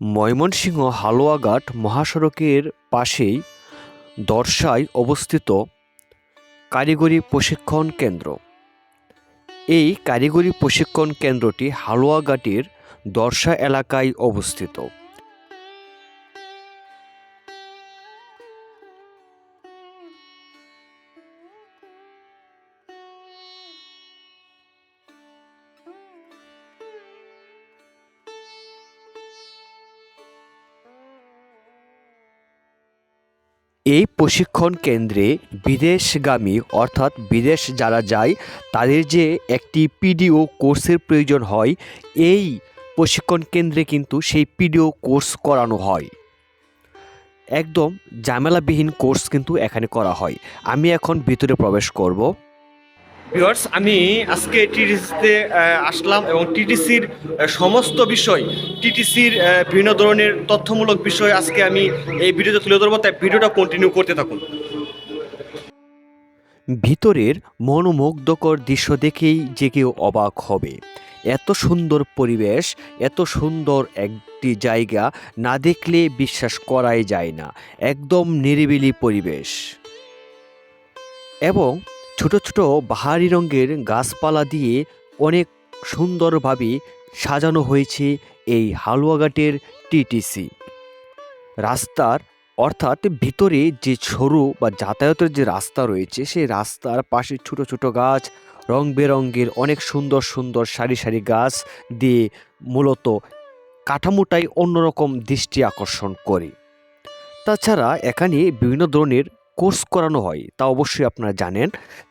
ময়মনসিংহ হালুয়াঘাট মহাসড়কের পাশেই দর্শায় অবস্থিত কারিগরি প্রশিক্ষণ কেন্দ্র। এই কারিগরি প্রশিক্ষণ কেন্দ্রটি হালুয়াঘাটের দর্শা এলাকায় অবস্থিত। এই প্রশিক্ষণ কেন্দ্রে বিদেশগামী, অর্থাৎ বিদেশ যারা যায়, তাদের যে একটি পিডিও কোর্সের প্রয়োজন হয়, এই প্রশিক্ষণ কেন্দ্রে কিন্তু সেই পিডিও কোর্স করানো হয়। একদম ঝামেলাবিহীন কোর্স কিন্তু এখানে করা হয়। আমি এখন ভিতরে প্রবেশ করব। ভিউয়ার্স আমি আজকে টিটিসিতে আসলাম এবং টিটিসির সমস্ত বিষয়, টিটিসির বিভিন্ন ধরনের তথ্যমূলক বিষয় আজকে আমি এই ভিডিওতে তুলে ধরবো। তাই ভিডিওটা কন্টিনিউ করতে থাকুন। ভিতরের মনোমুগ্ধকর দৃশ্য দেখেই যে কেউ অবাক হবে। এত সুন্দর পরিবেশ, এত সুন্দর একটি জায়গা না দেখলে বিশ্বাস করাই যায় না। একদম নিরিবিলি পরিবেশ। এবং ছোট ছোট বাহারি রঙের গাছপালা দিয়ে অনেক সুন্দরভাবে সাজানো হয়েছে এই হালুয়াঘাটের টিটিসি রাস্তার, অর্থাৎ ভিতরে যে সরু বা যাতায়াতের যে রাস্তা রয়েছে, সেই রাস্তার পাশে ছোট ছোট গাছ রং বেরঙের অনেক সুন্দর সুন্দর সারি সারি গাছ দিয়ে মূলত কাঠামোটাই অন্যরকম দৃষ্টি আকর্ষণ করে। তাছাড়া এখানে বিভিন্ন ধরনের কোর্স করানো হয়, তা অবশ্যই আপনারা জানেন।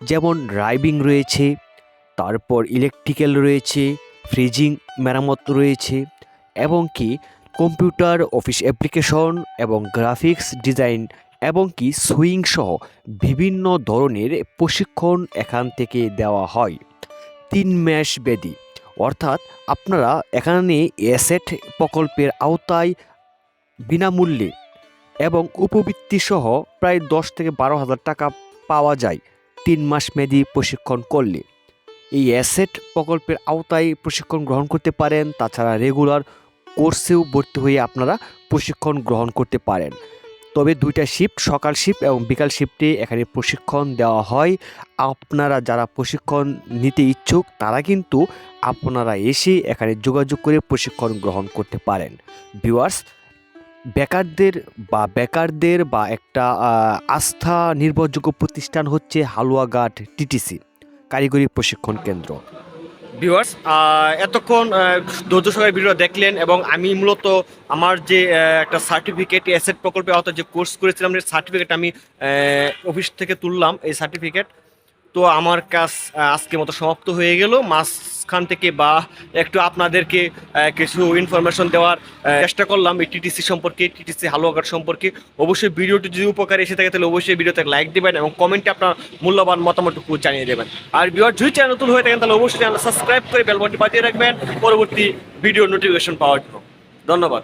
যেমন ড্রাইভিং রয়েছে, তারপর ইলেকট্রিক্যাল রয়েছে, ফ্রিজিং মেরামত রয়েছে, এবং কি কম্পিউটার, অফিস অ্যাপ্লিকেশন এবং গ্রাফিক্স ডিজাইন, এবং কি সুইং সহ বিভিন্ন ধরনের প্রশিক্ষণ এখান থেকে দেওয়া হয়। তিন মাস বেদি অর্থাৎ আপনারা এখানে অ্যাসেট প্রকল্পের আওতায় বিনামূল্যে এবং উপবৃত্তি সহ প্রায় দশ থেকে বারো হাজার টাকা পাওয়া যায় তিন মাস মেয়াদি প্রশিক্ষণ করলে। এই অ্যাসেট প্রকল্পের আওতায় প্রশিক্ষণ গ্রহণ করতে পারেন, তাছাড়া রেগুলার কোর্সেও ভর্তি হয়ে আপনারা প্রশিক্ষণ গ্রহণ করতে পারেন। তবে দুইটা শিফট, সকাল শিফট এবং বিকাল শিফটে এখানে প্রশিক্ষণ দেওয়া হয়। আপনারা যারা প্রশিক্ষণ নিতে ইচ্ছুক, তারা কিন্তু আপনারা এসে এখানে যোগাযোগ করে প্রশিক্ষণ গ্রহণ করতে পারেন। ভিউয়ার্স বেকারদের বা বেকারদের বা একটা আস্থা নির্ভরযোগ্য প্রতিষ্ঠান হচ্ছে হালুয়াঘাট টিটিসি, কারিগরি প্রশিক্ষণ কেন্দ্র। ভিউয়ার্স এতক্ষণ ধৈর্য সহকারে ভিডিও দেখলেন এবং আমি মূলত আমার যে একটা সার্টিফিকেট, অ্যাসেট প্রকল্পে আওতায় যে কোর্স করেছিলাম সেই সার্টিফিকেট আমি অফিস থেকে তুললাম, এই সার্টিফিকেট। তো আমার কাজ আজকে মতো সমাপ্ত হয়ে গেল। মাঝখান থেকে বা একটু আপনাদেরকে কিছু ইনফরমেশন দেওয়ার চেষ্টা করলাম এই টিটিসি সম্পর্কে টিটিসি হালুয়াঘাট সম্পর্কে। অবশ্যই ভিডিওটি যদি উপকারে এসে থাকে, তাহলে অবশ্যই ভিডিওতে লাইক দেবেন এবং কমেন্টে আপনার মূল্যবান মতামতটুকু জানিয়ে দেবেন। আর ভিওর যদি চ্যানেল নতুন হয়ে থাকেন, তাহলে অবশ্যই চ্যানেল সাবস্ক্রাইব করে বেলবটি বাজিয়ে রাখবেন। পরবর্তী ভিডিও নোটিফিকেশন পাওয়ার জন্য। ধন্যবাদ।